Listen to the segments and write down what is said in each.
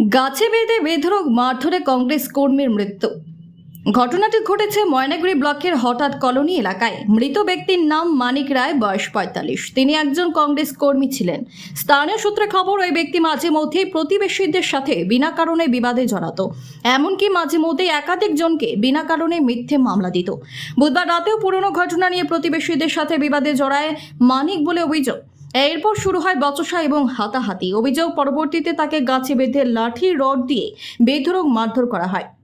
গাছে বেঁধে বেধরক মারধরে কংগ্রেস কর্মীর মৃত্যু। ঘটনাটি ঘটেছে ময়নাগুড়ি ব্লকের হঠাৎ কলোনি এলাকায়। মৃত ব্যক্তির নাম মানিক রায়, বয়স পঁয়তাল্লিশ। তিনি একজন কংগ্রেস কর্মী ছিলেন। স্থানীয় সূত্রে খবর, ওই ব্যক্তি মাঝে মধ্যেই প্রতিবেশীদের সাথে বিনা কারণে বিবাদে জড়াতো। এমনকি মাঝে মধ্যেই একাধিক জনকে বিনা কারণে মিথ্যে মামলা দিত। বুধবার রাতেও পুরনো ঘটনা নিয়ে প্রতিবেশীদের সাথে বিবাদে জড়ায় মানিক বলে অভিযোগ। এরপর শুরু হয় বচসা এবং হাতাহাতি। অভিযোগ, পরবর্তীতে তাকে গাছে বেঁধে লাঠি, রড দিয়ে বেধরক মারধর করা হয়।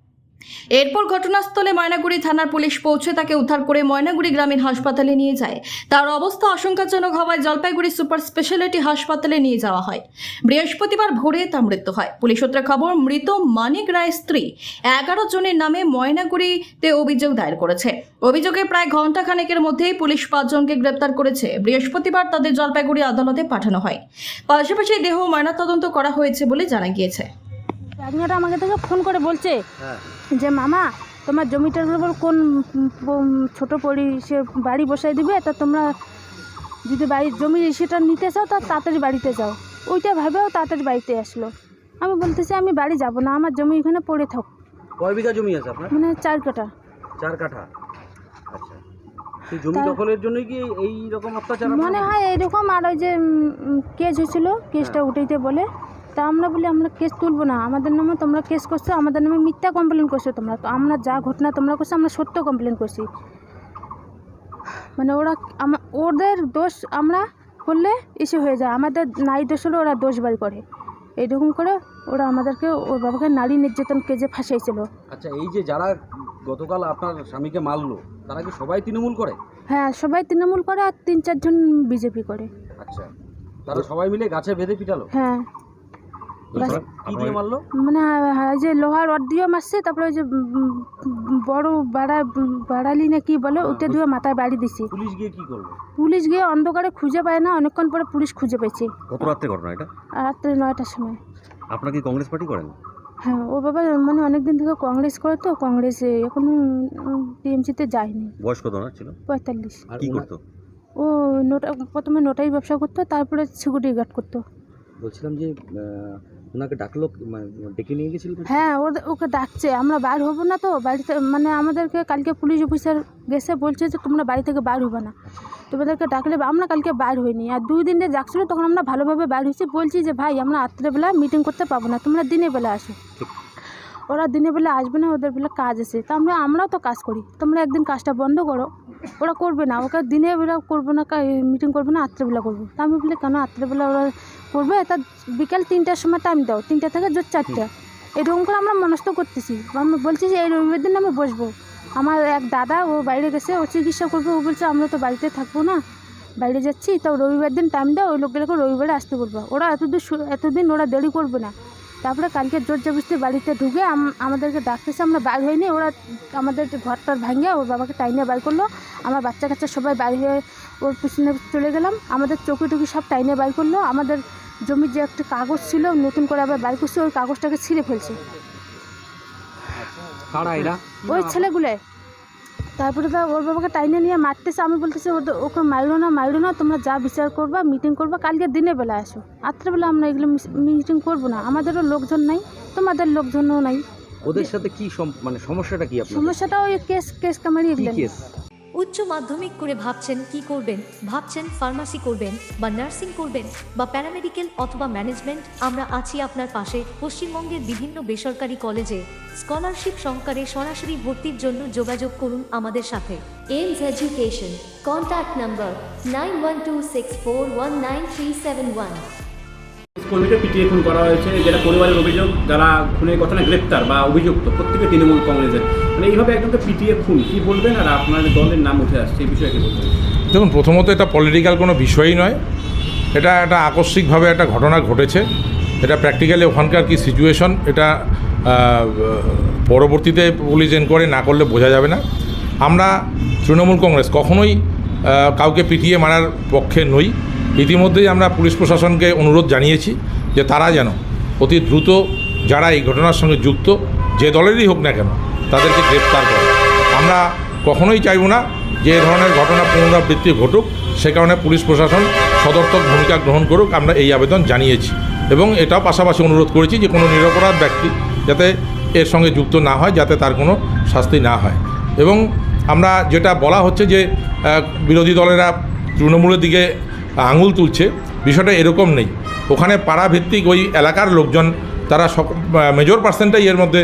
এরপর ঘটনাস্থলে ময়নাগুড়ি থানার পুলিশ পৌঁছে তাকে উদ্ধার করে ময়নাগুড়ি গ্রামীণ হাসপাতালে নিয়ে যায়। তার অবস্থা আশঙ্কাজনক হওয়ায় জলপাইগুড়ি সুপার স্পেশালিটি হাসপাতালে নিয়ে যাওয়া হয়। বৃহস্পতিবার ভোরে তার মৃত্যু হয়। পুলিশ সূত্রে খবর মৃত মানিক রায়ের স্ত্রী এগারো জনের নামে ময়নাগুড়িতে অভিযোগ দায়ের করেছে। অভিযোগে প্রায় ঘণ্টা খানেকের মধ্যেই পুলিশ পাঁচজনকে গ্রেপ্তার করেছে। বৃহস্পতিবার তাদের জলপাইগুড়ি আদালতে পাঠানো হয়। পাশাপাশি দেহ ময়নাতদন্ত করা হয়েছে বলে জানা গিয়েছে। আমাকে থেকে ফোন করে বলছে হ্যাঁ। যে মামা তোমার জমিটার উপর কোন ছোট পরি সে বাড়ি বসাই দিবে? তা তোমরা যদি বাড়ির জমি সেটা নিতে চাও তা তাড়াতাড়ি বাড়িতে যাও। ওইটা ভাবেও তাড়াতাড়ি বাড়িতে আসলো। আমি বলতেছি আমি বাড়ি যাব না আমার জমি এখানে পড়ে থাক কয় বিঘা জমি আছে আপনার? মানে চার কাটা চার কাঠা? আচ্ছা। সেই জমি দখলের জন্য কি এই রকম অত্যাচার মনে হয় এরকম আর ওই যে কেস হয়েছিল কেসটা উঠাইতে বলে। তা আমরা বলি আমরা কেস তুলবো না। আমাদের নামে তোমরা কেস করছ আমাদের নামে মিথ্যা কমপ্লেন করছ তোমরা। তো আমরা যা ঘটনা তোমরা করছ আমরা সত্য কমপ্লেন করছি। মানে ওরা ওদের দোষ আমরা করলে এসে হয়ে যায়। আমাদের নাই দোষ হলে ওরা দোষ বাড়ি করে। এইরকম করে ওরা আমাদেরকে ওর বাবাকে নারী নির্যাতন কেজে ফাঁসাইছিল। আচ্ছা এই যে যারা গতকাল আপনার স্বামীকে মারলো তারা কি সবাই তৃণমূল করে? হ্যাঁ সবাই তৃণমূল করে আর তিন চারজন বিজেপি করে। আচ্ছা তারা সবাই মিলে গাছে বেঁধে পিটালো? হ্যাঁ। মানে হ্যাঁ, যে লোহার রড দিয়ে মারছে তারপরে ওই যে বড় বাড়া বাড়ালি না কি বলে ওইটা দিয়ে মাথায় বাড়ি দিছি। পুলিশ গিয়ে কি করল? পুলিশ গিয়ে অন্ধকারে খুঁজে পায় না অনেকক্ষণ পরে পুলিশ খুঁজে পেয়েছে কত রাত্রে ঘটনা এটা? আর রাত্রে নয়টার সময়। আপনারা কি কংগ্রেস পার্টি করেন? হ্যাঁ ও বাবা মানে অনেক দিন থেকে কংগ্রেস করে তো কংগ্রেসে এখনও টিএমসিতে যায়নি। বয়স কত না ছিল? পঁয়তাল্লিশ। আর কি করতো? ও নোটা প্রথমে নোটাই ব্যবসা করতো তারপরে সিকিউরিটি গার্ড করতো। বলছিলাম যে ওনাকে ডাকলো মানে ডেকে নিয়ে গেছিল হ্যাঁ ওদের ওকে ডাকছে। আমরা বার হব না তো বাড়িতে মানে আমাদেরকে কালকে পুলিশ অফিসার গেছে বলছে যে তোমরা বাড়ি থেকে বার হব না। তোমাদেরকে ডাকলে আমরা কালকে বার হইনি। আর দুই দিন যে ডাকছিল তখন আমরা ভালোভাবে বার হয়েছি। বলছি যে ভাই আমরা রাত্রেবেলা মিটিং করতে পাবো না তোমরা দিনের বেলা আসো। ওরা দিনের বেলা আসবে না ওদের বেলা কাজ আছে। তা আমরা আমরাও তো কাজ করি। তোমরা একদিন কাজটা বন্ধ করো। ওরা করবে না, ওকে দিনে বেলা করব না মিটিং করবে না রাত্রেবেলা করব। তা আমি বলি, কেন রাত্রেবেলা ওরা করবে? তা বিকাল তিনটার সময় টাইম দাও, তিনটা থেকে জোর চারটা। এরকম করে আমরা মনস্থ করতেছি। আমরা বলছি যে, এই রবিবার দিন আমি বসবো। আমার এক দাদা, ও বাইরে গেছে, ও চিকিৎসা করবে, ও বলছে, আমরা তো বাড়িতে থাকব না, বাইরে যাচ্ছি, তো রবিবার দিন টাইম দাও, ওই লোকগুলোকে রবিবারে আসতে বলব। ওরা এতদূর এতদিন ওরা দেরি করবে না। তারপরে কালকে জোর জবস্তি বাড়িতে ঢুকে আমাদেরকে ডাকতেছে আমরা বাইর হইনি ওরা আমাদের ঘরটার ভাঙে ওর বাবাকে টাইনে বার করল। আমার বাচ্চা কাচ্চা সবাই বার হয়ে ওর পিছনে চলে গেলাম। আমাদের চোখে টুকি সব টাইনে বার করল। আমাদের জমির যে একটা কাগজ ছিল নতুন করে আবার বার করছে ওই কাগজটাকে ছিঁড়ে ফেলছে। ওই ছেলেগুলো। তারপরে তো ওর বাবাকে টাইনে নিয়ে মারতেছে আমি বলতেছি ওদের ওকে মারলো না মারলো না তোমরা যা বিচার করবা মিটিং করবা কালকে দিনের বেলা আসো। রাত্রেবেলা আমরা এগুলো মিটিং করব না। আমাদেরও লোকজন নাই তোমাদের লোকজনও নাই। ওদের সাথে কি মানে সমস্যাটা কি সমস্যাটা ওই কেস কেস কামারি কেস উচ্চ মাধ্যমিক করে ভাবছেন কি করবেন? ভাবছেন ফার্মাসি করবেন বা নার্সিং করবেন বা প্যারামেডিক্যাল অথবা ম্যানেজমেন্ট? আমরা আছি আপনার পাশে পশ্চিমবঙ্গের বিভিন্ন বেসরকারি কলেজে। স্কলারশিপ সংকারে সরাসরি ভর্তির জন্য যোগাযোগ করুন আমাদের সাথে। Aims education contact number nine one two six four one nine three seven one কর্মীকে পিটিয়ে খুন করা হয়েছে, যেটা পরিবারের অভিযোগ, যারা খুনের ঘটনা গ্রেপ্তার বা অভিযুক্ত, প্রত্যেকে তৃণমূল কংগ্রেসের। মানে এইভাবে একজনকে পিটিয়ে খুন, কি বলবেন? আর আপনার দলের নাম উঠে আসছে, এই বিষয়ে কি বলবেন? দেখুন, প্রথমত এটা পলিটিক্যাল কোনো বিষয়ই নয়। এটা একটা আকস্মিকভাবে একটা ঘটনা ঘটেছে। এটা প্র্যাকটিক্যালি ওখানকার কি সিচুয়েশন এটা পরবর্তীতে পুলিশ এনকোয়ারি না করলে বোঝা যাবে না। আমরা তৃণমূল কংগ্রেস কখনোই কাউকে পিটিয়ে মারার পক্ষে নই। ইতিমধ্যেই আমরা পুলিশ প্রশাসনকে অনুরোধ জানিয়েছি যে তারা যেন অতি দ্রুত যারা এই ঘটনার সঙ্গে যুক্ত, যে দলেরই হোক না কেন, তাদেরকে গ্রেপ্তার করে। আমরা কখনোই চাইব না যে ধরনের ঘটনা পুনরাবৃত্তি ঘটুক, সে কারণে পুলিশ প্রশাসন সদর্থক ভূমিকা গ্রহণ করুক, আমরা এই আবেদন জানিয়েছি। এবং এটাও পাশাপাশি অনুরোধ করেছি যে কোনো নিরপরাধ ব্যক্তি যাতে এর সঙ্গে যুক্ত না হয়, যাতে তার কোনো শাস্তি না হয়। এবং আমরা যেটা বলা হচ্ছে যে বিরোধী দলেরা তৃণমূলের দিকে আঙুল তুলছে বিষয়টা এরকম নেই। ওখানে পাড়াভিত্তিক ওই এলাকার লোকজন তারা সক মেজর পার্সেন্টাই এর মধ্যে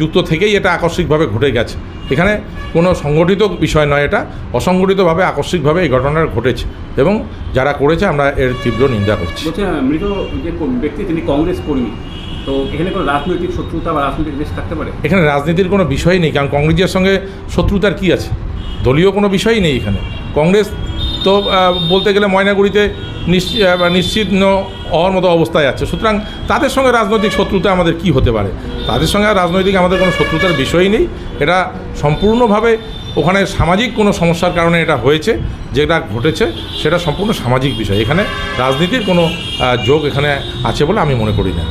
যুক্ত থেকেই এটা আকস্মিকভাবে ঘটে গেছে। এখানে কোনো সংগঠিত বিষয় নয় এটা অসংগঠিতভাবে আকস্মিকভাবে এই ঘটনাটা ঘটেছে এবং যারা করেছে আমরা এর তীব্র নিন্দা করছি। মৃত যে ব্যক্তি তিনি কংগ্রেস কর্মী তো এখানে কোনো রাজনৈতিক শত্রুতা বা রাজনৈতিক দেশ থাকতে পারে? এখানে রাজনীতির কোনো বিষয় নেই কারণ কংগ্রেসের সঙ্গে শত্রুতার কি আছে? দলীয় কোনো বিষয়ই নেই এখানে। কংগ্রেস তো বলতে গেলে ময়নাগুড়িতে নিশ্চিত হওয়ার মতো অবস্থায় আছে। সুতরাং তাদের সঙ্গে রাজনৈতিক শত্রুতা আমাদের কি হতে পারে? তাদের সঙ্গে রাজনৈতিক আমাদের কোনো শত্রুতার বিষয়ই নেই। এটা সম্পূর্ণভাবে ওখানে সামাজিক কোনো সমস্যার কারণে এটা হয়েছে, যেটা ঘটেছে সেটা সম্পূর্ণ সামাজিক বিষয়। এখানে রাজনীতির কোনো যোগ এখানে আছে বলে আমি মনে করি না।